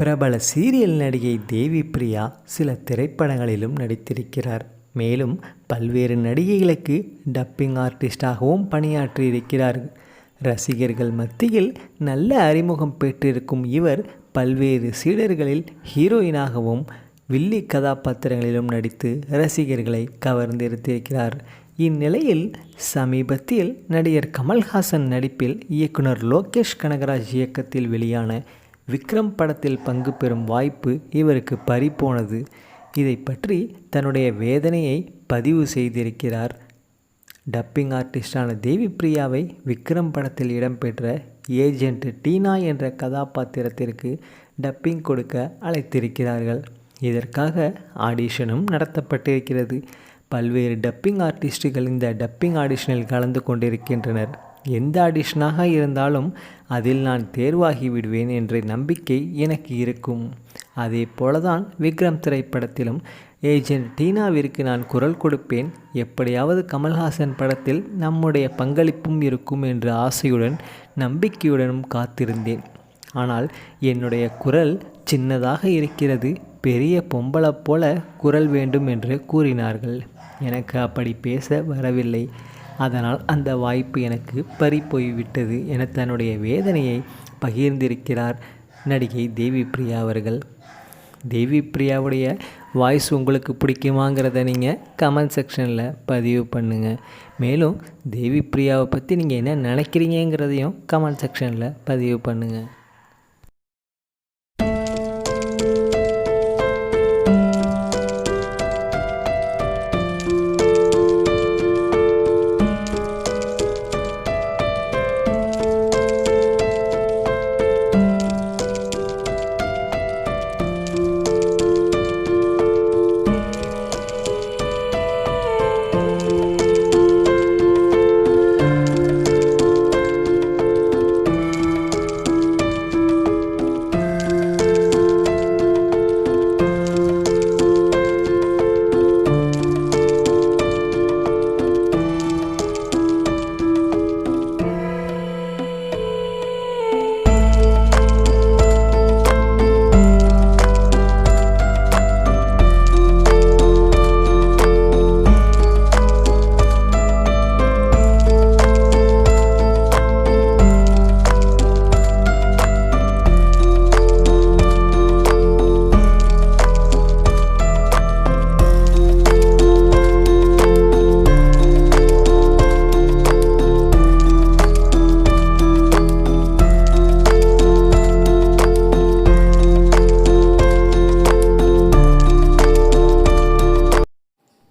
பிரபல சீரியல் நடிகை தேவி பிரியா சில திரைப்படங்களிலும் நடித்திருக்கிறார். மேலும் பல்வேறு நடிகைகளுக்கு டப்பிங் ஆர்டிஸ்டாகவும் பணியாற்றியிருக்கிறார். ரசிகர்கள் மத்தியில் நல்ல அறிமுகம் பெற்றிருக்கும் இவர் பல்வேறு சீடர்களில் ஹீரோயினாகவும் வில்லி கதாபாத்திரங்களிலும் நடித்து ரசிகர்களை கவர்ந்திருத்திருக்கிறார். இந்நிலையில் சமீபத்தில் நடிகர் கமல்ஹாசன் நடிப்பில் இயக்குனர் லோகேஷ் கனகராஜ் இயக்கத்தில் வெளியான விக்ரம் படத்தில் பங்கு பெறும் வாய்ப்பு இவருக்கு பறிப்போனது இதை பற்றி தன்னுடைய வேதனையை பதிவு செய்திருக்கிறார். டப்பிங் ஆர்டிஸ்டான தேவி பிரியாவை விக்ரம் படத்தில் இடம்பெற்ற ஏஜென்ட் டீனா என்ற கதாபாத்திரத்திற்கு டப்பிங் கொடுக்க அழைத்திருக்கிறார்கள். இதற்காக ஆடிஷனும் நடத்தப்பட்டிருக்கிறது. பல்வேறு டப்பிங் ஆர்டிஸ்டுகள் இந்த டப்பிங் ஆடிஷனில் கலந்து கொண்டிருக்கின்றனர். எந்த ஆடிஷனாக இருந்தாலும் அதில் நான் தேர்வாகி விடுவேன் என்ற நம்பிக்கை எனக்கு இருக்கும். அதே போலதான் விக்ரம் திரைப்படத்திலும் ஏஜென்ட் டீனாவிற்கு நான் குரல் கொடுப்பேன். எப்படியாவது கமல்ஹாசன் படத்தில் நம்முடைய பங்களிப்பும் இருக்கும் என்ற ஆசையுடன் நம்பிக்கையுடனும் காத்திருந்தேன். ஆனால் என்னுடைய குரல் சின்னதாக இருக்கிறது பெரிய பொம்பளை போல குரல் வேண்டும் என்று கூறினார்கள். எனக்கு அப்படி பேச வரவில்லை. அதனால் அந்த வாய்ப்பு எனக்கு பறி போய்விட்டது என தன்னுடைய வேதனையை பகிர்ந்திருக்கிறார் நடிகை தேவி பிரியா அவர்கள். தேவி பிரியாவுடைய வாய்ஸ் உங்களுக்கு பிடிக்குமாங்கிறத நீங்கள் கமெண்ட் செக்ஷனில் பதிவு பண்ணுங்கள் மேலும் தேவி பிரியாவை பற்றி நீங்கள் என்ன நினைக்கிறீங்கிறதையும் கமெண்ட் செக்ஷனில் பதிவு பண்ணுங்கள்